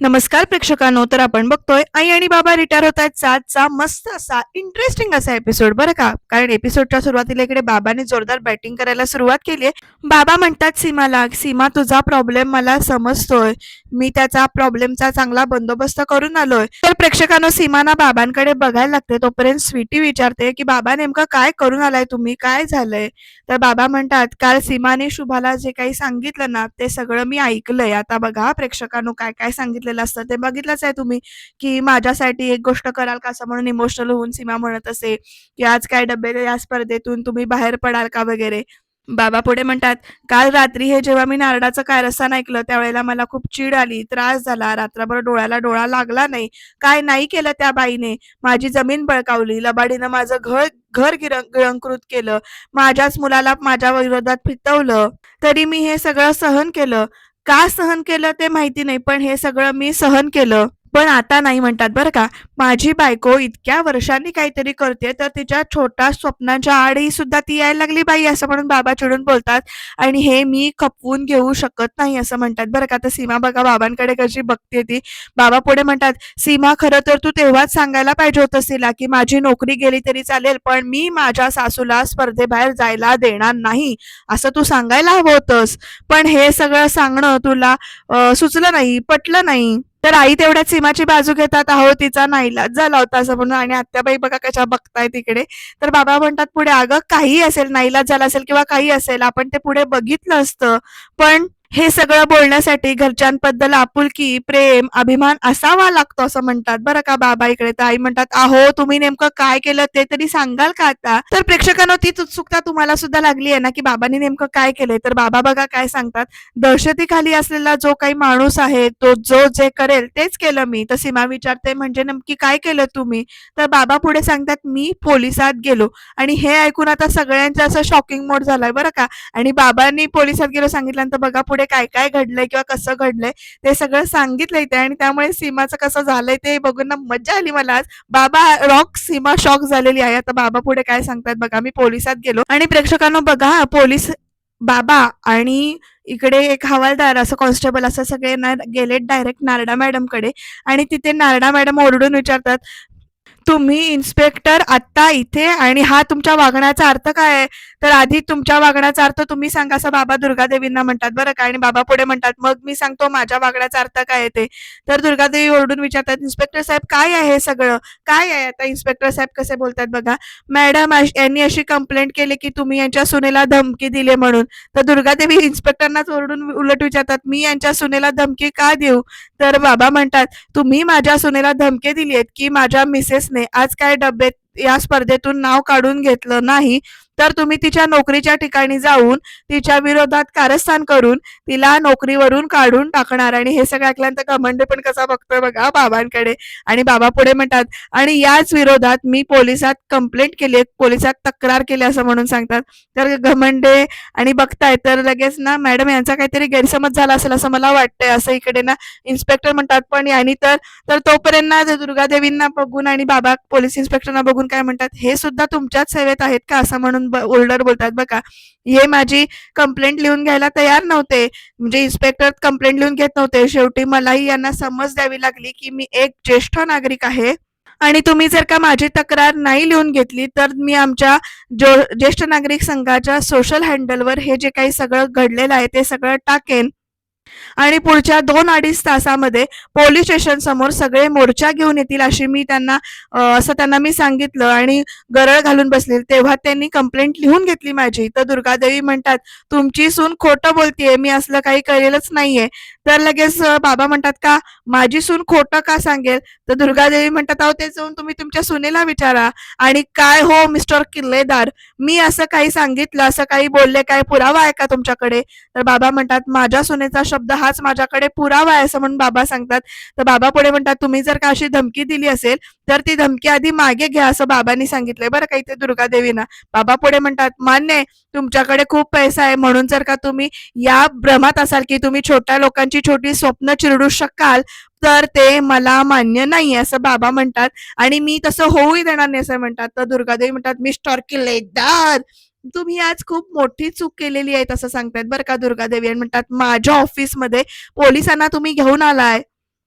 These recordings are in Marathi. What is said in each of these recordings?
नमस्कार प्रेक्षकांनो तर आपण बघतोय आई आणि बाबा रिटायर होत आहेत. सातचा मस्त असा इंटरेस्टिंग असा एपिसोड बरं का? कारण एपिसोडच्या सुरुवातीला इकडे बाबाने जोरदार बॅटिंग करायला सुरुवात केली बाबा म्हणतात सीमाला सीमा तुझा प्रॉब्लेम मला समजतोय. मी त्याचा प्रॉब्लेमचा चांगला बंदोबस्त करून आलोय. तर प्रेक्षकांनो सीमाना बाबांकडे बघायला लागते तोपर्यंत स्वीटी विचारते की बाबा नेमकं काय करून आलाय तुम्ही? काय झालंय? तर बाबा म्हणतात काल सीमाने शुभाला जे काही सांगितलं ना ते सगळं मी ऐकलंय. आता बघा प्रेक्षकांनो काय काय सांगितलं सांगितलेलं असतं. ते बघितलंच आहे तुम्ही की माझ्यासाठी एक गोष्ट कराल का असं म्हणून इमोशनल होऊन सीमा म्हणत असे की आज काय डबे या स्पर्धेतून तुम्ही बाहेर पडाल का वगैरे. बाबा पुढे म्हणतात काल रात्री हे जेव्हा मी नारळाचं कारस्थान ऐकलं त्यावेळेला मला खूप चीड आली त्रास झाला रात्रभर डोळ्याला डोळा लागला नाही. काय नाही केलं त्या बाईने? माझी जमीन बळकावली लबाडीनं माझं घर घर गिळंकृत केलं. माझ्याच मुलाला माझ्या विरोधात फितवलं. तरी मी हे सगळं सहन केलं. का सहन केलं ते माहिती नाही पण हे सगळं मी सहन केलं. पण आता नाही म्हणतात बरं का. माझी बायको इतक्या वर्षांनी काहीतरी करते तर तिच्या छोट्या स्वप्नाच्या आडही सुद्धा ती यायला लागली बाई असं म्हणून बाबा चिडून बोलतात. आणि हे मी खपवून घेऊ शकत नाही असं म्हणतात बरं का. तर सीमा बघा बाबांकडे कशी बघते ती. बाबा पुढे म्हणतात सीमा खरं तर तू तेव्हाच सांगायला पाहिजे होतं तिला की माझी नोकरी गेली तरी चालेल पण मी माझ्या सासूला स्पर्धेबाहेर जायला देणार नाही असं तू सांगायला हवं होतंस. पण हे सगळं सांगणं तुला सुचलं नाही पटलं नाही. तर आई तेवढ्याच सीमाची बाजू घेतात अहो तिचा नाईलाज झाला होता असं म्हणून आणि आत्याबाई बघा कशा बघताय तिकडे तर बाबा म्हणतात पुढे अगं काही असेल नाईलाज झाला असेल किंवा काही असेल आपण ते पुढे बघितलं असतं पण हे सगळं बोलण्यासाठी घरच्यांबद्दल आपुलकी प्रेम अभिमान असावा लागतो असं म्हणतात. बरं का बाबा? इकडे तर आई म्हणतात अहो तुम्ही नेमकं काय केलं ते तरी सांगाल का आता? तर प्रेक्षकांना तीच उत्सुकता तुम्हाला सुद्धा लागली आहे ना की बाबांनी नेमकं काय केलंय? तर बाबा बघा काय सांगतात. दहशतीखाली असलेला जो काही माणूस आहे तो जो जे करेल तेच केलं मी. तर सीमा विचारते म्हणजे नक्की काय केलं तुम्ही? तर बाबा पुढे सांगतात मी पोलिसात गेलो. आणि हे ऐकून आता सगळ्यांचं असं शॉकिंग मोड झालाय बरं का? आणि बाबांनी पोलिसात गेलो सांगितल्यानंतर बघा पुढे काय काय घडलंय किंवा कसं घडलंय ते सगळं सांगितलंय ते आणि त्यामुळे सीमाचं कसं झालंय ते बघून ना मज्जा आली मला आज. बाबा रॉक सीमा शॉक झालेली आहे. आता बाबा पुढे काय सांगतात बघा. मी पोलिसात गेलो. आणि प्रेक्षकांना बघा पोलीस बाबा आणि इकडे एक हवालदार असं कॉन्स्टेबल असं सगळे ना गेले डायरेक्ट नारडा मॅडमकडे आणि तिथे नारडा मॅडम ओरडून विचारतात तुम्ही इन्स्पेक्टर आत्ता इथे आणि हा तुमच्या वागण्याचा अर्थ काय आहे? तर आधी तुमच्या वागण्याचा अर्थ तुम्ही सांगा असं बाबा दुर्गादेवींना म्हणतात. बरं का? आणि बाबा पुढे म्हणतात मग मी सांगतो माझ्या वागण्याचा अर्थ काय येते ते. तर दुर्गादेवी ओरडून विचारतात इन्स्पेक्टर साहेब काय आहे सगळं? काय आहे आता इन्स्पेक्टर साहेब कसे बोलतात बघा? मॅडम यांनी अशी कंप्लेंट केली की तुम्ही यांच्या सुनेला धमकी दिली म्हणून. तर दुर्गादेवी इन्स्पेक्टरनाच ओरडून उलट विचारतात मी यांच्या सुनेला धमकी का देऊ? तर बाबा म्हणतात तुम्ही माझ्या सुनेला धमकी दिली आहेत की माझ्या मिसेसने आज काय डब्यात या स्पर्धेतून नाव काढून घेतलं नाही तर तुम्ही तिच्या नोकरीच्या ठिकाणी जाऊन तिच्या विरोधात कारस्थान करून तिला नोकरीवरून काढून टाकणार. आणि हे सगळं ऐकल्यानंतर घमंड पण कसा बघतोय बघा बाबांकडे. आणि बाबा पुढे म्हणतात आणि याच विरोधात मी पोलिसात कंप्लेंट केली पोलिसात तक्रार केली असं म्हणून सांगतात. तर घमंडे आणि बघताय तर लगेच ना मॅडम यांचा काहीतरी गैरसमज झाला असेल असं मला वाटतंय असं इकडे ना इन्स्पेक्टर म्हणतात. पण यांनी तर तर तोपर्यंत ना दुर्गादेवींना बघून आणि बाबा पोलीस इन्स्पेक्टरना बघून काय म्हणतात हे सुद्धा तुमच्याच सेवेत आहेत का? असं म्हणून ओल्डर बोलतात. बघा हे माझी कंप्लेंट लिहून घ्यायला तयार नव्हते. म्हणजे इन्स्पेक्टर कंप्लेंट लिहून घेत नव्हते. शेवटी मलाही यांना समज द्यावी लागली की मी एक ज्येष्ठ नागरिक आहे. आणि तुम्ही जर का माझी तक्रार नाही लिहून घेतली तर मी आमच्या जो ज्येष्ठ नागरिक संघाच्या सोशल हँडलवर हे जे काही सगळं घडलेलं आहे ते सगळं टाकेन. आणि पुढच्या दोन अडीच तासामध्ये पोलीस स्टेशन समोर सगळे मोर्चा घेऊन येतील अशी मी त्यांना असं त्यांना मी सांगितलं आणि गरळ घालून बसले. तेव्हा त्यांनी कंप्लेंट लिहून घेतली माझी. तर दुर्गादेवी म्हणतात तुमची सून खोटं बोलतीये. मी असलं काही करेलच नाहीये. तर लगेच बाबा म्हणतात का माझी सून खोटं का सांगेल? तर दुर्गादेवी म्हणतात अहो ते जाऊन तुम्ही तुमच्या सुनेला विचारा. आणि काय हो मिस्टर किल्लेदार? मी असं काही सांगितलं असं काही बोलले काय पुरावा आहे का तुमच्याकडे? तर बाबा म्हणतात माझ्या सुनेचा शब्द हाच माझ्याकडे पुरावा आहे असं म्हणून बाबा सांगतात. तर बाबा पुढे म्हणतात तुम्ही जर का अशी धमकी दिली असेल तर ती धमकी आधी मागे घ्या असं बाबांनी सांगितलंय. बरं काही ते दुर्गादेवीना. बाबा पुढे म्हणतात मान्य आहे, तुमच्याकडे खूप पैसा आहे म्हणून जर का तुम्ही या भ्रमात असाल की तुम्ही छोट्या लोकांची छोटी स्वप्न चिरडू शकाल तर ते मला मान्य नाही असं बाबा म्हणतात. आणि मी तसं होऊही देणार नाही असं म्हणतात. तर दुर्गादेवी म्हणतात मिस्टर किल्लेदार तुम्ही आज खूप मोठी चूक केलेली आहे असं सांगतायत बरं का दुर्गादेवी. आणि म्हणतात माझ्या ऑफिसमध्ये पोलिसांना तुम्ही घेऊन आलाय.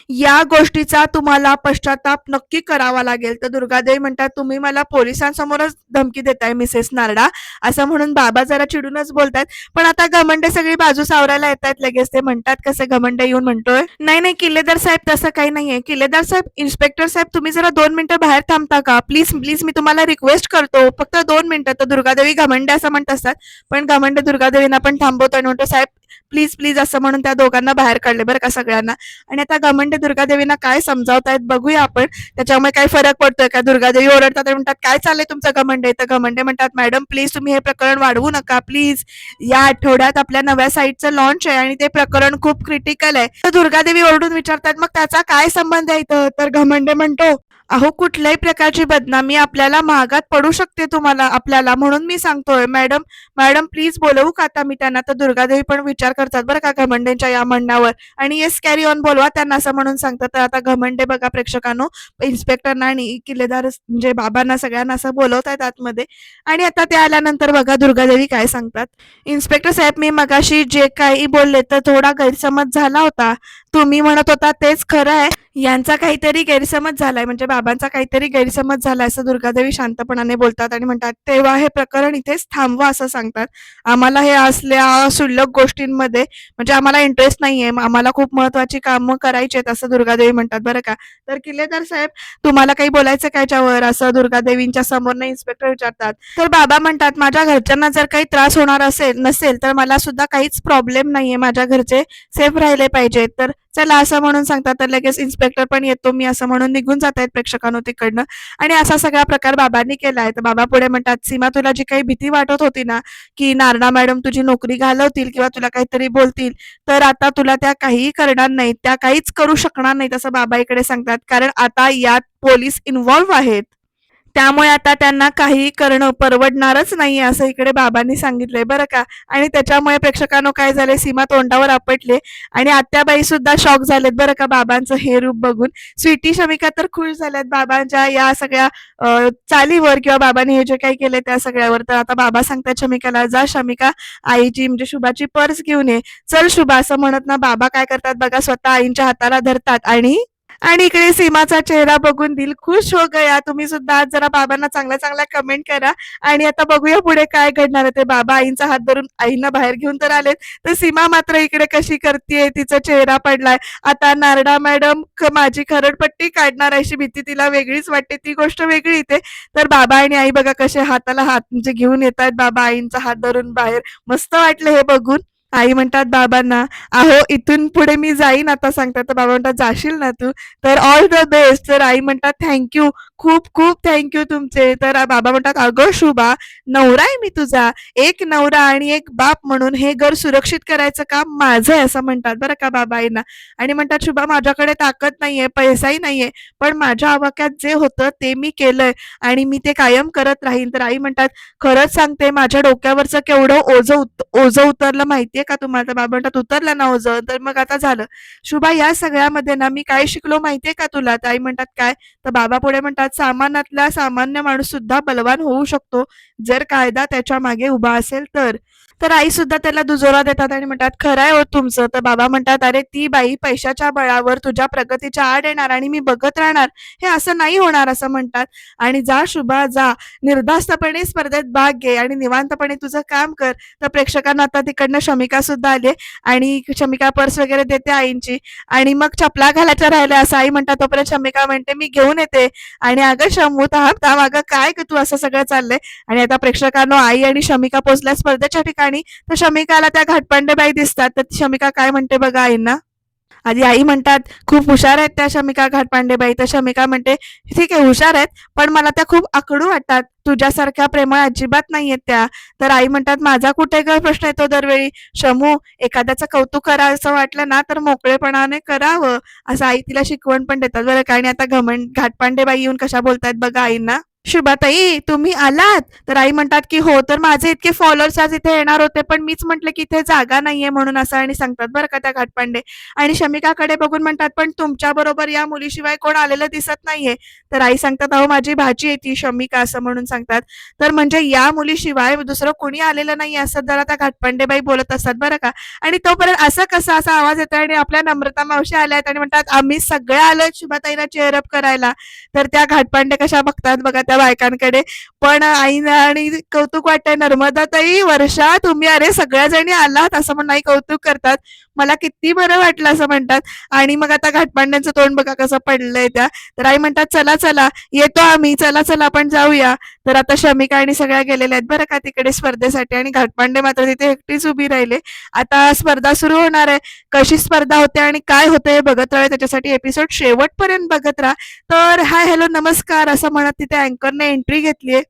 या गोष्टीचा तुम्हाला पश्चाताप नक्की करावा लागेल. तर दुर्गादेवी म्हणतात तुम्ही मला पोलिसांसमोरच धमकी देताय मिसेस नारडा. असं म्हणून बाबा जरा चिडूनच बोलतात पण आता घमंडे सगळी बाजू सावरायला येतात लगेच ते म्हणतात कसे घमंडे येऊन म्हणतोय? नाही नाही किल्लेदार साहेब तसं काही नाहीये. किल्लेदार साहेब इन्स्पेक्टर साहेब तुम्ही जरा दोन मिनिटं बाहेर थांबता का? प्लीज प्लीज मी तुम्हाला रिक्वेस्ट करतो. फक्त दोन मिनिटं. तर दुर्गादेवी घमंडे असं म्हणत असतात. पण घमंडे दुर्गादेवींना पण थांबवतो आणि म्हणतो साहेब प्लीज प्लीज असं म्हणून त्या दोघांना बाहेर काढले बरं का सगळ्यांना. आणि आता घमंडे दुर्गादेवींना काय समजावतायत बघूया आपण. त्याच्यामुळे काय फरक पडतोय का? दुर्गादेवी ओरडतात आणि म्हणतात काय चाललंय तुमचं घमंडे तर घमंडे म्हणतात मॅडम प्लीज तुम्ही हे प्रकरण वाढवू नका प्लीज. या आठवड्यात आपल्या नव्या साईटचं लॉन्च आहे आणि ते प्रकरण खूप क्रिटिकल आहे. तर दुर्गादेवी ओरडून विचारतात मग त्याचा काय संबंध आहे इथं? तर घमंडे म्हणतो अहो कुठल्याही प्रकारची बदनामी आपल्याला महागात पडू शकते तुम्हाला आपल्याला. म्हणून मी सांगतोय मॅडम मॅडम प्लीज बोलवू का आता? मी त्यांना तर दुर्गादेवी पण विचार करतात बरं का घमंडेंच्या या म्हणण्यावर. आणि येस कॅरी ऑन बोलवा त्यांना असं म्हणून सांगतात. तर आता घमंडे बघा प्रेक्षकांनो इन्स्पेक्टरना आणि किल्लेदार म्हणजे बाबांना सगळ्यांना असं बोलवत आहेत आतमध्ये. आणि आता ते आल्यानंतर बघा दुर्गादेवी काय सांगतात. इन्स्पेक्टर साहेब मी मगाशी जे काही बोलले तर थोडा गैरसमज झाला होता. तुम्ही म्हणत होता तेच खरं आहे. यांचा काहीतरी गैरसमज झालाय. म्हणजे बाबांचा काहीतरी गैरसमज झालाय असं दुर्गादेवी शांतपणाने बोलतात आणि म्हणतात तेव्हा हे प्रकरण इथेच थांबवा असं सांगतात. आम्हाला हे असल्या शुल्लक गोष्टींमध्ये म्हणजे आम्हाला इंटरेस्ट नाहीये. आम्हाला खूप महत्वाची कामं करायची आहेत असं दुर्गादेवी म्हणतात. बरं का? तर किल्लेदार साहेब तुम्हाला काही बोलायचं का याच्यावर? असं दुर्गादेवींच्या समोरनं इन्स्पेक्टर विचारतात. तर बाबा म्हणतात माझ्या घरच्यांना जर काही त्रास होणार असेल नसेल तर मला सुद्धा काहीच प्रॉब्लेम नाहीये. माझ्या घरचे सेफ राहिले पाहिजेत. तर चला असं म्हणून सांगतात तर लगेच इन्स्पेक्टर पण येतो मी असं म्हणून निघून जात आहेत प्रेक्षकांनो तिकडनं. आणि असा सगळा प्रकार बाबांनी केलाय तर बाबा पुढे म्हणतात सीमा तुला जी काही भीती वाटत होती ना की नारणा मॅडम तुझी नोकरी घालवतील किंवा तुला काहीतरी बोलतील तर आता तुला त्या काहीही करणार नाहीत त्या काहीच करू शकणार नाहीत असं बाबा इकडे सांगतात. कारण आता यात पोलीस इन्व्हॉल्व्ह आहेत. त्यामुळे आता त्यांना काही करणं परवडणारच नाहीये असं इकडे बाबांनी सांगितलंय बरं का? आणि त्याच्यामुळे प्रेक्षकांनो काय झाले सीमा तोंडावर आपटले. आणि आत्याबाई सुद्धा शॉक झालेत बरं का बाबांचं हे रूप बघून. स्वीटी शमिका तर खुश झाल्यात बाबांच्या या सगळ्या चालीवर किंवा बाबांनी हे जे काही केले त्या सगळ्यावर. तर आता बाबा सांगतात शमिकाला जा शमिका आईची म्हणजे शुभाची पर्स घेऊन ये. चल शुभा असं म्हणत ना बाबा काय करतात बघा स्वतः आईंच्या हाताला धरतात. आणि आणि इकडे सीमाचा चेहरा बघून दिल खुश हो गया. तुम्ही सुद्धा आज जरा बाबांना चांगला चांगला कमेंट करा. आणि आता बघूया पुढे काय घडणार आहे ते. बाबा आईंचा हात धरून आईंना बाहेर घेऊन तर आलेत. तर सीमा मात्र इकडे कशी करतीये? तिचा चेहरा पडलाय. आता नारडा मॅडम माझी खरडपट्टी काढणार अशी भीती तिला वेगळीच वाटते. ती गोष्ट वेगळी ते तर बाबा आणि आई बघा कसे हाताला हात म्हणजे घेऊन येत आहेत बाबा आईंचा हात धरून बाहेर. मस्त वाटलं हे बघून. आई म्हणतात बाबांना अहो इथून पुढे मी जाईन आता सांगतात. तर बाबा म्हणतात जाशील ना तू? तर ऑल द बेस्ट तर आई म्हणतात थँक्यू खूप खूप थँक्यू तुमचे. तर बाबा म्हणतात अगं शुभा नवरा आहे मी तुझा. एक नवरा आणि एक बाप म्हणून हे घर सुरक्षित करायचं काम माझं आहे असं म्हणतात बरं का बाबाईना. आणि म्हणतात शुभा माझ्याकडे ताकद नाहीये पैसाही नाहीये पण माझ्या आवाक्यात जे होतं ते मी केलंय आणि मी ते कायम करत राहीन. तर आई म्हणतात खरंच सांगते माझ्या डोक्यावरचं केवढं ओझं उत ओझं उतरलं माहितीये का तुम्हाला? तर बाबा म्हणतात उतरलं ना ओझं. तर मग आता झालं. शुभा या सगळ्यामध्ये ना मी काय शिकलो माहितीये का तुला? तर आई म्हणतात काय? तर बाबा पुढे म्हणतात सामान्यातला सामान्य माणूस सुद्धा बलवान होऊ शकतो. जर कायदा त्याच्यामागे उभा असेल तर. तर आई सुद्धा त्याला दुजोरा देतात आणि म्हणतात खरं आहे हो तुमचं. तर बाबा म्हणतात अरे ती बाई पैशाच्या बळावर तुझ्या प्रगतीच्या आड येणार आणि मी बघत राहणार. हे असं नाही होणार असं म्हणतात. आणि जा शुभा जा. निर्धास्तपणे स्पर्धेत भाग घे आणि निवांतपणे तुझं काम कर. तर प्रेक्षकांना आता तिकडनं शमिका सुद्धा आले आणि शमिका पर्स वगैरे देते आईंची. आणि मग चपला घालायच्या राहिल्या असं आई म्हणतात. तोपर्यंत शमिका म्हणते मी घेऊन येते. आणि अगं शमू थांब थांब. अगं काय ग तू असं सगळं चाललंय? आणि आता प्रेक्षकांना आई आणि शमिका पोचल्या स्पर्धेच्या ठिकाणी. तर शमिकाला त्या घाटपांडेबाई दिसतात. तर शमिका काय म्हणते बघा आईंना? आधी आई म्हणतात खूप हुशार आहेत त्या शमिका घाटपांडेबाई तर शमिका म्हणते ठीक आहे हुशार आहेत पण मला त्या खूप आकडू वाटतात. तुझ्यासारख्या प्रेमळ अजिबात नाहीयेत त्या. तर आई म्हणतात माझा कुठे ग प्रश्न येतो दरवेळी? शमू एखाद्याचं कौतुक करावं वाटलं ना तर मोकळेपणाने करावं. असं आई तिला शिकवण पण देतात. बरं काय आणि आता घमंड घाटपांडेबाई येऊन कशा बोलतात बघा आईंना. शुभाताई तुम्ही आलात? तर आई म्हणतात की हो तर माझे इतके फॉलोअर्स आज इथे येणार होते पण मीच म्हंटल की इथे जागा नाहीये म्हणून असं आणि सांगतात बरं का त्या घाटपांडे. आणि शमिकाकडे बघून म्हणतात पण तुमच्या बरोबर या मुलीशिवाय कोण आलेलं दिसत नाहीये. तर आई सांगतात अहो माझी भाजी आहे ती शमिका असं म्हणून सांगतात. तर म्हणजे या मुलीशिवाय दुसरं कोणी आलेलं नाही असं जरा त्या घाटपांडेबाई बोलत असतात बरं का. आणि तोपर्यंत असं कसा असा आवाज येतो आणि आपल्या नम्रता मावशी आल्या आहेत आणि म्हणतात आम्ही सगळे आलोय शुभाताईला चेअरअप करायला. तर त्या घाटपांडे कशा बघतात बघा छोट्या बायकांकडे. पण आईना आणि कौतुक वाटतंय नर्मदाताई वर्षा तुम्ही अरे सगळ्या जणी आलात असं म्हणून आई कौतुक करतात. मला किती बरं वाटलं असं म्हणतात. आणि मग आता घाटमांड्यांचं तोंड बघा कसं पडलंय त्या. तर आई म्हणतात चला चला येतो आम्ही चला चला आपण जाऊया. तर आता शमिका आणि सगळ्या गेलेल्या आहेत बरं का तिकडे स्पर्धेसाठी. आणि घाटपांडे मात्र तिथे एकटीच उभी राहिले. आता स्पर्धा सुरू होणार आहे. कशी स्पर्धा होते आणि काय होते हे बघत राहिले त्याच्यासाठी एपिसोड शेवटपर्यंत बघत राहा. तर हाय हॅलो नमस्कार असं म्हणत तिथे शंकरने एंट्री घेतलीये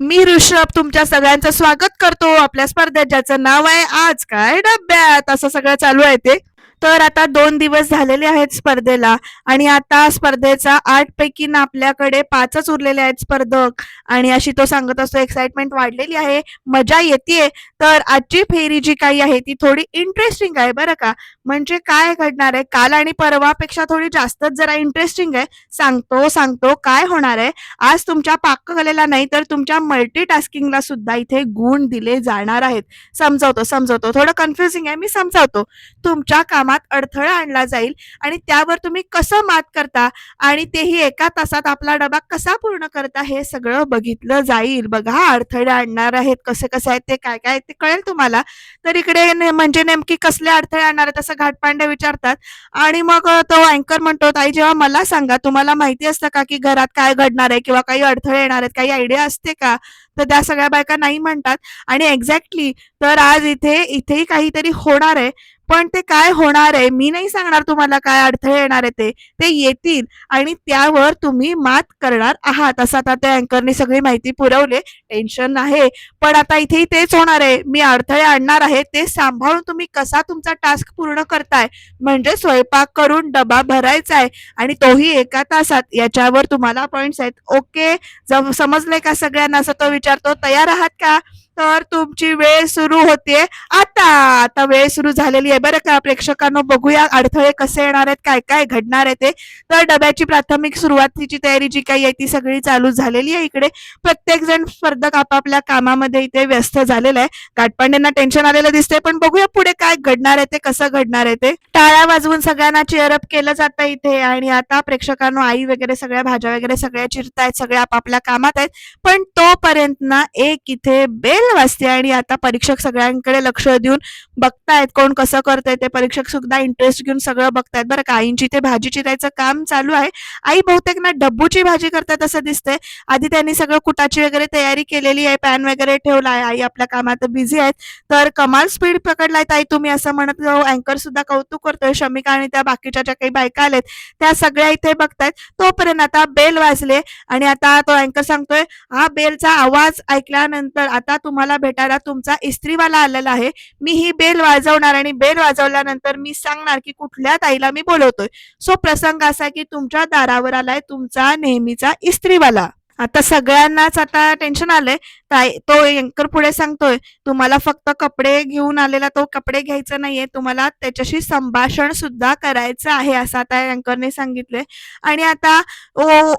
मी ऋषभ तुमच्या सगळ्यांचं स्वागत करतो. आपल्या स्पर्धेत ज्याचं नाव आहे आज काय डब्यात? असं सगळं चालू आहे ते. तर आता दोन दिवस झालेले आहेत स्पर्धेला आणि आता स्पर्धेचा आठ पैकी ना आपल्याकडे पाचच उरलेले आहेत स्पर्धक. आणि अशी तो सांगत असतो एक्साइटमेंट वाढलेली आहे मजा येते तर आजची फेरी जी काही आहे ती थोडी इंटरेस्टिंग आहे बरं का. म्हणजे काय घडणार आहे? काल आणि परवापेक्षा थोडी जास्तच जरा इंटरेस्टिंग आहे. सांगतो सांगतो काय होणार आहे? आज तुमच्या पाककलेला नाही तर तुमच्या मल्टीटास्किंगला सुद्धा इथे गुण दिले जाणार आहेत. समजवतो समजवतो. थोडं कन्फ्युजिंग आहे मी समजावतो. तुमच्या कामात कामात अडथळा आणला जाईल आणि त्यावर तुम्ही कसं मात करता आणि तेही एका तासात आपला डबा कसा पूर्ण करता हे सगळं बघितलं जाईल. बघा अडथळे आणणार आहेत. कसे कसे आहेत ते काय काय आहेत ते कळेल तुम्हाला. तर इकडे म्हणजे नेमकी कसले अडथळे आणणार आहेत असं घाटपांडे विचारतात. आणि मग तो अँकर म्हणतो ताई जेव्हा मला सांगा तुम्हाला माहिती असतं का की घरात काय घडणार आहे किंवा काही अडथळे येणार आहेत काही आयडिया असते का? तर त्या सगळ्या बायका नाही म्हणतात. आणि एक्झॅक्टली तर आज इथे इथेही काहीतरी होणार आहे. पण ते काय होणार आहे? मी नाही सांगणार तुम्हाला काय अडथळे येणार आहे ते. ते येतील आणि त्यावर तुम्ही मात करणार आहात. असं आता त्या अँकरने सगळी माहिती पुरवली. टेन्शन आहे पण आता इथेही तेच होणार आहे. मी अडथळे आणणार आहे. ते सांभाळून तुम्ही कसा तुमचा टास्क पूर्ण करताय? म्हणजे स्वयंपाक करून डबा भरायचा आहे आणि तोही एका तासात. याच्यावर तुम्हाला पॉइंट्स आहेत. ओके? जम समजलंय का सगळ्यांना? असं तो विचारतो तयार आहात का? तर तुमची वेळ सुरू होते आता आता वेळ सुरू झालेली आहे बरं का. प्रेक्षकांनो बघूया अडथळे कसे येणार आहेत काय काय घडणार आहे ते. तर डब्याची प्राथमिक सुरुवातीची तयारी जी काही आहे ती सगळी चालू झालेली आहे इकडे. प्रत्येक जण स्पर्धक आपापल्या कामामध्ये इथे व्यस्त झालेला आहे. काटपांड्यांना टेन्शन आलेलं दिसतंय पण बघूया पुढे काय घडणार आहे ते कसं घडणार आहे ते. टाळ्या वाजवून सगळ्यांना चेअरअप केलं जातं इथे. आणि आता प्रेक्षकांनो आई वगैरे सगळ्या भाज्या वगैरे सगळ्या चिरतायत सगळ्या आपापल्या कामात आहेत. पण तोपर्यंत ना एक इथे बेल वाचते आणि आता परीक्षक सगळ्यांकडे लक्ष देऊन बघतायत कोण कसं करतंय ते परीक्षक सुद्धा इंटरेस्ट घेऊन सगळं बघतायत. बरं का आईंची ते भाजी चिरायचं काम चालू आहे. आई बहुतेक ना डब्बूची भाजी करतात असं दिसतंय. आधी त्यांनी सगळं कुटाची वगैरे तयारी केलेली आहे पॅन वगैरे ठेवला आहे. आई आपल्या कामात बिझी आहेत. तर कमाल स्पीड पकडलाय ताई तुम्ही असं म्हणत अँकर सुद्धा कौतुक करतोय. शमिका आणि त्या बाकीच्या ज्या काही बायका आलेत त्या सगळ्या इथे बघतायत. तोपर्यंत आता बेल वाजले आणि आता तो अँकर सांगतोय हा बेलचा आवाज ऐकल्यानंतर आता तुम्ही तुम्हाला भेटायला तुमचा इस्त्रीवाला आलेला आहे. मी ही बेल वाजवणार आणि बेल वाजवल्यानंतर मी सांगणार की कुठल्या ताईला मी बोलवतोय. सो प्रसंग असा की तुमच्या दारावर आलाय तुमचा नेहमीचा इस्त्रीवाला. आता सगळ्यांनाच आता टेन्शन आलंय. ताई तो अँकर पुढे सांगतोय तुम्हाला फक्त कपडे घेऊन आलेला तो कपडे घ्यायचं नाहीये तुम्हाला त्याच्याशी संभाषण सुद्धा करायचं आहे असं आता अँकरने सांगितलंय. आणि आता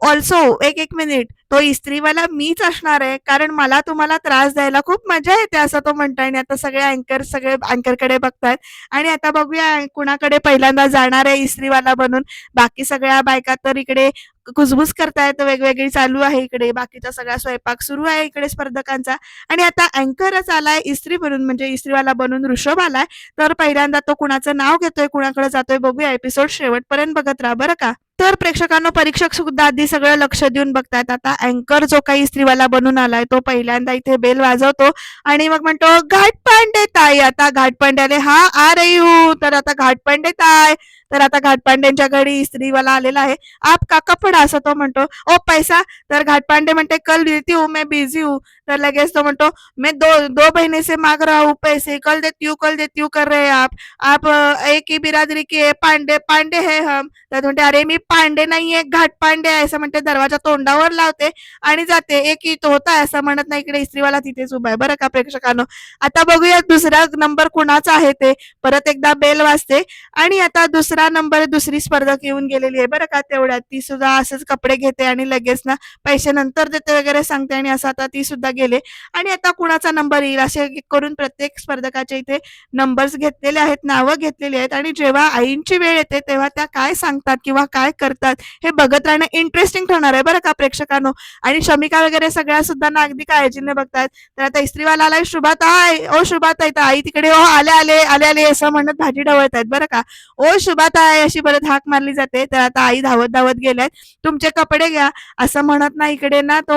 ऑल्सो एक एक मिनिट तो इस्त्रीवाला मीच असणार आहे कारण मला तुम्हाला त्रास द्यायला खूप मजा येते असं तो म्हणतोय. आणि आता सगळे अँकर सगळे अँकरकडे बघतायत. आणि आता बघूया कुणाकडे पहिल्यांदा जाणार आहे इस्त्रीवाला बनून. बाकी सगळ्या बायका तर इकडे कुजबुज करतायत वेगवेगळी चालू आहे इकडे. बाकीचा सगळा स्वयंपाक सुरू आहे इकडे स्पर्धकांचा. आणि आता अँकरच आलाय इस्त्री बनून म्हणजे इस्त्रीवाला बनून ऋषभ आलाय. तर पहिल्यांदा तो कुणाचं नाव घेतोय कुणाकडे जातोय बघूया. एपिसोड शेवटपर्यंत बघत राहा बरं का? तर प्रेक्षकांना परीक्षक सुद्धा आधी सगळं लक्ष देऊन बघतायत. आता अँकर जो काही स्त्रीवाला बनून आलाय तो पहिल्यांदा इथे बेल वाजवतो. आणि मग म्हणतो घाटपांडे ताई आता घाटपांड्याने हा आ रही हूं. तर आता घाटपांडे ताय तर आता घाटपांड्यांच्या घरी स्त्रीवाला आलेला आहे. आप का कपडा असं तो म्हणतो ओ पैसा. तर घाटपांडे म्हणते कल देती हूँ मैं बिझी हूँ. तर लगेच तो म्हणतो मैं दो दो महीने से माग रहा हूँ पैसे कल देती हूँ कल देती हूँ कर रहे आप। आप एक ही बिरादरी के पांडे पांडे है हम। तर म्हणते अरे मी पांडे नाहीये घाटपांडे आहे असं म्हणते दरवाजा तोंडावर लावते आणि जाते. एक ही तो होता असं म्हणत नाही इकडे स्त्रीवाला तिथेच उभा आहे. बरं का प्रेक्षकांनो? आता बघूया दुसरा नंबर कुणाचा आहे ते. परत एकदा बेल वाजते. आणि आता दुसरा नंबर दुसरी स्पर्धक येऊन गेलेली आहे बरं का तेवढ्यात. ती सुद्धा असंच कपडे घेते आणि लगेच ना पैसे नंतर देते वगैरे सांगते आणि असं आता ती सुद्धा गेले. आणि आता कुणाचा नंबर येईल असे करून प्रत्येक स्पर्धकाच्या इथे नंबर्स घेतलेले आहेत नावं घेतलेली आहेत आणि जेव्हा आईंची वेळ येते तेव्हा त्या काय सांगतात किंवा काय करतात हे बघत राहणं इंटरेस्टिंग ठरणार आहे बरं का प्रेक्षकांनो. आणि शमिका वगैरे सगळ्या सुद्धा ना अगदी काळजीने बघतात तर आता इस्त्रीवाला आलाय शुभाताई ओ शुभाताई तर आई तिकडे ओ आले आले आले आले असं म्हणत भाजी ढवळत आहेत बरं का. ओ शुभा शुभाताई अशी परत हाक मारली जाते. तर आता आई धावत धावत गेल्यात. तुमचे कपडे घ्या. असं म्हणत ना इकडे ना तो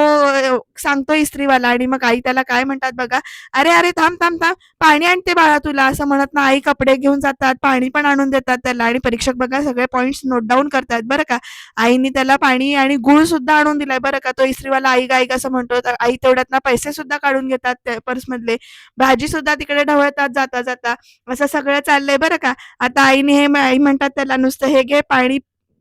सांगतो इस्त्रीवाला आणि मग आई त्याला काय म्हणतात बघा? अरे अरे थांब थांब थांब. पाणी आणते बाळा तुला. असं म्हणत ना आई कपडे घेऊन जातात पाणी पण आणून देतात त्याला आणि परीक्षक बघा सगळे पॉईंट्स नोट डाऊन करतात बरं का. आईनी त्याला पाणी आणि गुळ सुद्धा आणून दिलाय बरं का. तो इस्त्रीवाला आई गाई असं म्हणतो तर आई तेवढ्यात ना पैसे सुद्धा काढून घेतात पर्समधले पर्स मधले. भाजी सुद्धा तिकडे ढवळतात जाता जाता. असं सगळं चाललंय बरं का. आता आईने हे आई म्हणतात त्याला नुसतं हे घे पाणी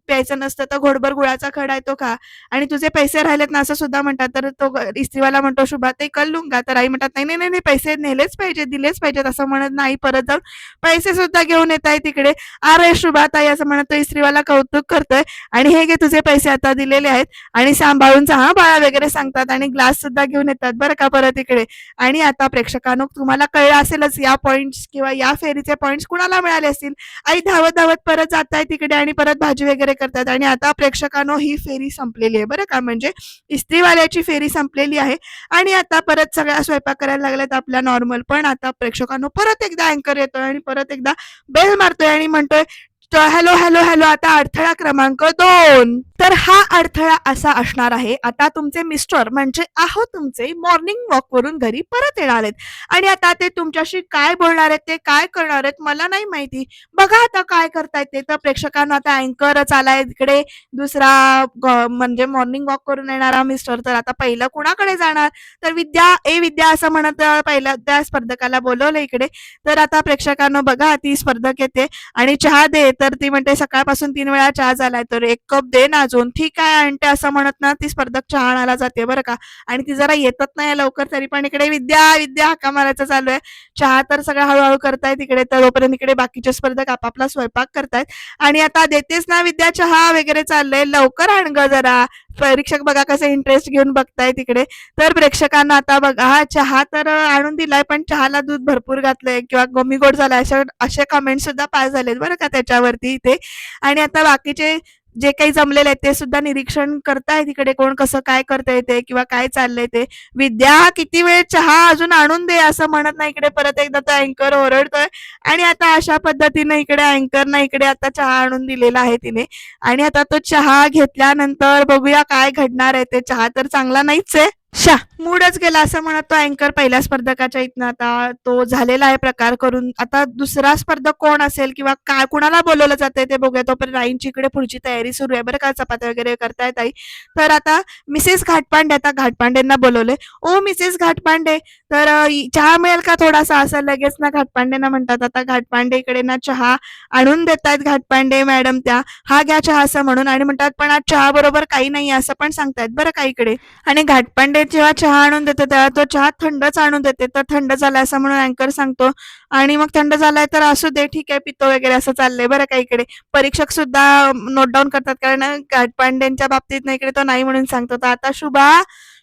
प्यायचं नसतं तर घोडभर गुळाचा खडा आहे तो खा. आणि तुझे पैसे राहिलेत ना असं सुद्धा म्हणतात. तर तो इस्त्रीवाला म्हणतो शुभा ते कल का तर आई म्हणतात नाही नाही नाही नाही, पैसे नेलेच पाहिजे दिलेच पाहिजेत. असं म्हणत नाही परत जाऊन पैसे सुद्धा घेऊन येत आहे तिकडे. अरे शुभा ताई असं म्हणत तो इस्त्रीवाला कौतुक करतोय. आणि हे घे तुझे पैसे आता दिलेले आहेत. आणि सांभाळून हा बाळा वगैरे सांगतात आणि ग्लास सुद्धा घेऊन येतात बरं का परत इकडे आणि आता प्रेक्षकांनो तुम्हाला कळलं असेलच या पॉइंट्स किंवा या फेरीचे पॉइंट्स कुणाला मिळाले असतील? आई धावत धावत परत जात आहे तिकडे आणि परत भाजी वगैरे करतात आणि आता प्रेक्षकांनो ही फेरी संपलेली आहे. बरं का? म्हणजे इस्त्रीवाल्याची फेरी संपलेली आहे. आणि आता परत सगळ्या स्वयंपाक करायला लागल्यात आपल्या नॉर्मल पण आता प्रेक्षकांनो परत एकदा अँकर येतोय आणि परत एकदा बेल मारतोय आणि म्हणतोय हॅलो हॅलो हॅलो आता अडथळा क्रमांक दोन. तर हा अडथळा असा असणार आहे. आता तुमचे मिस्टर म्हणजे आहो तुमचे मॉर्निंग वॉक वरून घरी परत येणार आहेत. आणि आता ते तुमच्याशी काय बोलणार आहेत ते काय करणार आहेत मला नाही माहिती. बघा आता काय करतायत ते. तर प्रेक्षकांना आता अँकरच आलाय इकडे. दुसरा म्हणजे मॉर्निंग वॉक करून येणारा मिस्टर तर आता पहिलं कुणाकडे जाणार? तर विद्या ए विद्या असं म्हणत अं, पहिल्या त्या स्पर्धकाला बोलवलं इकडे. तर आता प्रेक्षकांना बघा ती स्पर्धक येते. आणि चहा दे. तर ती म्हणते सकाळपासून तीन वेळा चहा झालाय. तर एक कप दे ना अजून. ठीक आहे आणते असं म्हणत ना ती स्पर्धक चहा आणायला जाते बरं का. आणि ती जरा येतच नाही लवकर तरी पण इकडे विद्या विद्या हाका मारायचं चालू आहे. चहा तर सगळं हळूहळू करताय तिकडे तर तोपर्यंत इकडे बाकीचे स्पर्धक आपापला स्वयंपाक करतायत. आणि आता देतेस ना विद्या चहा वगैरे चाललंय. लवकर आण ग जरा. परीक्षक बघा कसं इंटरेस्ट घेऊन बघताय तिकडे तर प्रेक्षकांना आता बघा हा चहा तर आणून दिलाय पण चहाला दूध भरपूर घातलंय किंवा गोमी गोड झालाय अशा असे कमेंट सुद्धा पास झालेत बरं का त्याच्यावरती इथे. आणि आता बाकीचे जे काही जमलेले आहेत ते सुद्धा निरीक्षण करताय तिकडे कोण कसं काय करता ते किंवा काय चाललंय ते. विद्या किती वेळ चहा अजून आणून दे असं म्हणत नाही इकडे. परत एकदा तो अँकर ओरडतोय. आणि आता अशा पद्धतीने इकडे अँकरना इकडे आता चहा आणून दिलेला आहे तिने. आणि आता तो चहा घेतल्यानंतर बघूया काय घडणार आहे ते. चहा तर चांगला नाहीच आहे. शा. मूडच गेला असं म्हणत तो अँकर पहिल्या स्पर्धकाच्या इथनं आता तो झालेला आहे प्रकार करून. आता दुसरा स्पर्धक कोण असेल किंवा काय कुणाला बोलवलं जातंय ते बघूया. तोपर्यंत राईंची इकडे पुढची तयारी सुरू आहे. बरं का चपात्या वगैरे करताय आई तर आता मिसेस घाटपांडे आता घाटपांडेंना बोलवले ओ मिसेस घाटपांडे तर चहा मिळेल का थोडासा? असं लगेच ना घाटपांडेंना म्हणतात. आता घाटपांडे इकडे ना चहा आणून देतायत घाटपांडे मॅडम त्या. हा घ्या चहा असं म्हणून. आणि म्हणतात पण आज चहा बरोबर काही नाही असं पण सांगतायत. बरं का इकडे? आणि घाटपांडे जेव्हा चहा आणून देते तेव्हा तो चहा थंडच आणून देते. तर थंड झालाय असं म्हणून अँकर सांगतो. आणि मग थंड झालाय तर असू दे ठीक आहे पितो वगैरे असं चाललंय बरं का इकडे. परीक्षक सुद्धा नोट डाऊन करतात. कारण घाटपांड्यांच्या बाबतीत ना इकडे तो नाही म्हणून सांगतो. तर आता शुभा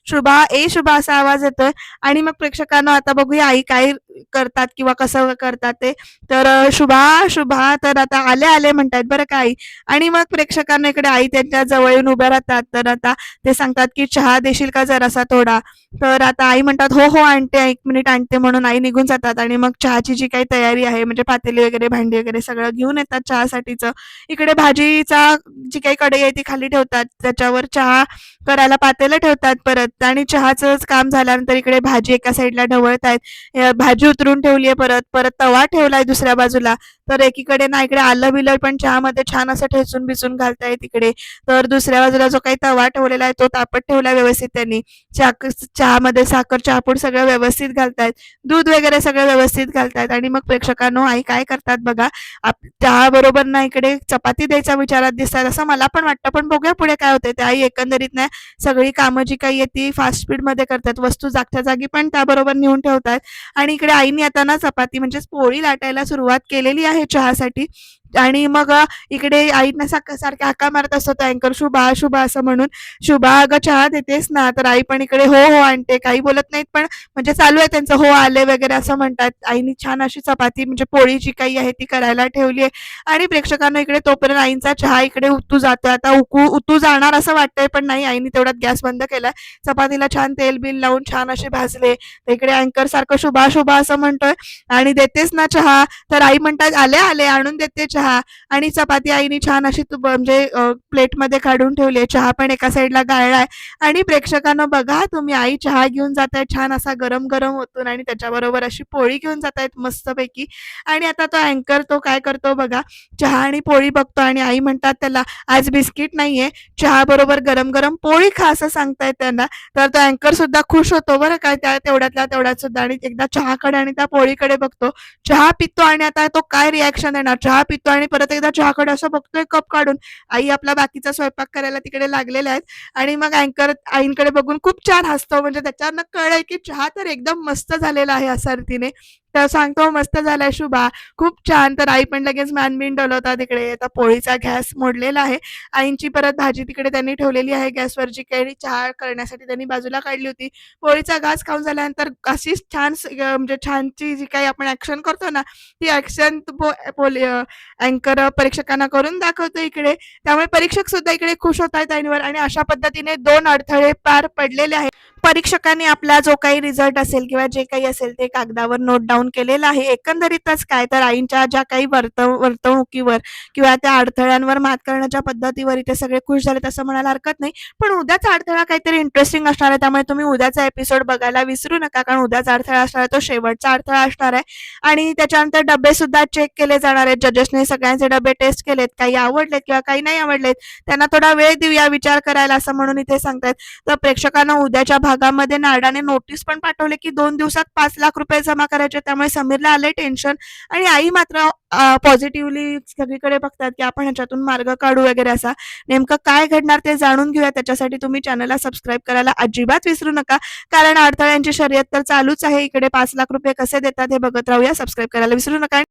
शुभा ए शुभा असा आवाज येतोय. आणि मग प्रेक्षकांना आता बघूया आई काय करतात किंवा कसं करतात ते. तर शुभा शुभा तर आता आले आले म्हणतात बरं का आई. आणि मग प्रेक्षकांना इकडे आई त्यांच्या जवळ येऊन उभ्या राहतात. तर आता ते सांगतात की चहा देशील का जरासा थोडा? तर आता आई म्हणतात हो हो आणते एक मिनिट आणते म्हणून आई निघून जातात. आणि मग चहाची जी काही तयारी आहे म्हणजे पातेली वगैरे भांडी वगैरे सगळं घेऊन येतात चहासाठीचं. इकडे भाजीचा जी काही कढई आहे ती खाली ठेवतात. त्याच्यावर चहा करायला पातेलं ठेवतात परत आणि चहाचंच काम झाल्यानंतर इकडे भाजी एका साईडला ढवळत आहेत भाजी उतरून ठेवली आहे परत परत तवा ठेवलाय दुसऱ्या बाजूला. तर एकीकडे ना इकडे आलं बिलं पण चहामध्ये छान असं ठेचून भिजून घालतायत इकडे. तर दुसऱ्या बाजूला जो काही तवा ठेवलेला आहे तो तापत ठेवला व्यवस्थित त्यांनी. चहा चहामध्ये साखर चहापूड सगळं व्यवस्थित घालतायत. दूध वगैरे सगळं व्यवस्थित घालतायत. आणि मग प्रेक्षकांनो आई काय करतात बघा आप ना इकडे चपाती द्यायचा विचारात दिसतात असं मला पण वाटतं. पण बघूया पुढे काय होते ते आई एकंदरीत नाही सगळी कामं जी काही आहे ती फास्ट स्पीडमध्ये करतात. वस्तू जागच्या जागी पण त्याबरोबर नेऊन ठेवतात. आणि इकडे आईने आता ना चपाती म्हणजेच पोळी लाटायला सुरुवात केलेली आहे चहासाठी. आणि मग इकडे आईना सारखं सारख्या हाका मारत असतो अँकर शुभा शुभा असं म्हणून. शुभा अगं चहा देतेस ना? तर आई पण इकडे हो हो आणते. काही बोलत नाहीत पण म्हणजे चालू आहे त्यांचं हो आले वगैरे असं म्हणतात. आईनी छान अशी चपाती म्हणजे पोळी जी काही आहे ती करायला ठेवली आहे. आणि प्रेक्षकांना इकडे तोपर्यंत आईंचा चहा इकडे उतू जातोय. आता उकू उतू जाणार असं वाटतंय पण नाही आईने तेवढ्यात गॅस बंद केलाय चपातीला छान तेल बिल लावून छान असे भाजले. इकडे अँकर सारखं शुभा शुभा असं म्हणतोय. आणि देतेस ना चहा? तर आई म्हणतात आले आले आणून देते चहा. आणि चपाती आईने छान अशी तू म्हणजे प्लेटमध्ये काढून ठेवली आहे. चहा पण एका साईडला गाळलाय आणि प्रेक्षकांना बघा तुम्ही आई चहा घेऊन जात आहे छान असा गरम गरम होतून आणि त्याच्याबरोबर अशी पोळी घेऊन जात आहेत मस्तपैकी. आणि आता तो अँकर तो काय करतो बघा. चहा आणि पोळी बघतो आणि आई म्हणतात त्याला आज बिस्किट नाहीये. चहा बरोबर गरम गरम पोळी खा असं सांगतायत त्यांना. तर तो अँकर सुद्धा खुश होतो बरं काय त्या तेवढ्यातल्या तेवढ्यात सुद्धा आणि एकदा चहाकडे आणि त्या पोळीकडे बघतो. चहा पितो आणि आता तो काय रिॲक्शन देणार? चहा पितो आणि परत एकदा चहाकडे असं बघतोय कप काढून. आई आपला बाकीचा स्वयंपाक करायला तिकडे लागलेला आहेत. आणि मग अँकर आईंकडे बघून खूप छान हसतो. म्हणजे त्याच्यावरनं कळलंय की चहा तर एकदम मस्त झालेला आहे असा रीतीने. तर सांगतो मस्त झालाय शुभा. खूप छान. तर आई पण लगेच मॅनबिन डोलवता तिकडे. आता पोळीचा गॅस मोडलेला आहे. आईंची परत भाजी तिकडे त्यांनी ठेवलेली आहे. गॅसवर जी काही चहा करण्यासाठी त्यांनी बाजूला काढली होती. पोळीचा घास खाऊन झाल्यानंतर अशीच छान म्हणजे छानची जी काही आपण ऍक्शन करतो ना ती ऍक्शन अँकर परीक्षकांना करून दाखवतो इकडे. त्यामुळे परीक्षक सुद्धा इकडे खुश होत आहेत आईंवर आणि अशा पद्धतीने दोन अडथळे पार पडलेले आहेत. परीक्षकांनी आपला जो काही रिझल्ट असेल किंवा जे काही असेल ते कागदावर नोट डाऊन केलेलं आहे. एकंदरीतच काय तर आईंच्या ज्या काही वर्तव वर्तणुकीवर किंवा त्या अडथळ्यांवर मात करण्याच्या पद्धतीवर इथे सगळे खुश झालेत असं म्हणायला हरकत नाही. पण उद्याचा अडथळा काहीतरी इंटरेस्टिंग असणार आहे. त्यामुळे तुम्ही उद्याचा एपिसोड बघायला विसरू नका. कारण उद्याचा अडथळा असणार आहे. तो शेवटचा अडथळा असणार आहे. आणि त्याच्यानंतर डबे सुद्धा चेक केले जाणार आहेत. जजेसने सगळ्यांचे डबे टेस्ट केलेत. काही आवडलेत किंवा काही नाही आवडलेत. त्यांना थोडा वेळ देऊया विचार करायला असं म्हणून इथे सांगतायत. तर प्रेक्षकांना उद्याच्या भागामध्ये नाडाने नोटीस पण पाठवले की दोन दिवसात पाच लाख रुपये जमा करायचे. त्यामुळे समीरला आले टेन्शन आणि आई मात्र पॉझिटिव्हली सगळीकडे बघतात की आपण ह्याच्यातून मार्ग काढू वगैरे असा. नेमकं काय घडणार ते जाणून घेऊया. त्याच्यासाठी तुम्ही चॅनलला सबस्क्राईब करायला अजिबात विसरू नका. कारण अडथळ्यांची शर्यत तर चालूच आहे. इकडे पाच लाख रुपये कसे देतात हे बघत राहूया. सबस्क्राईब करायला विसरू नका.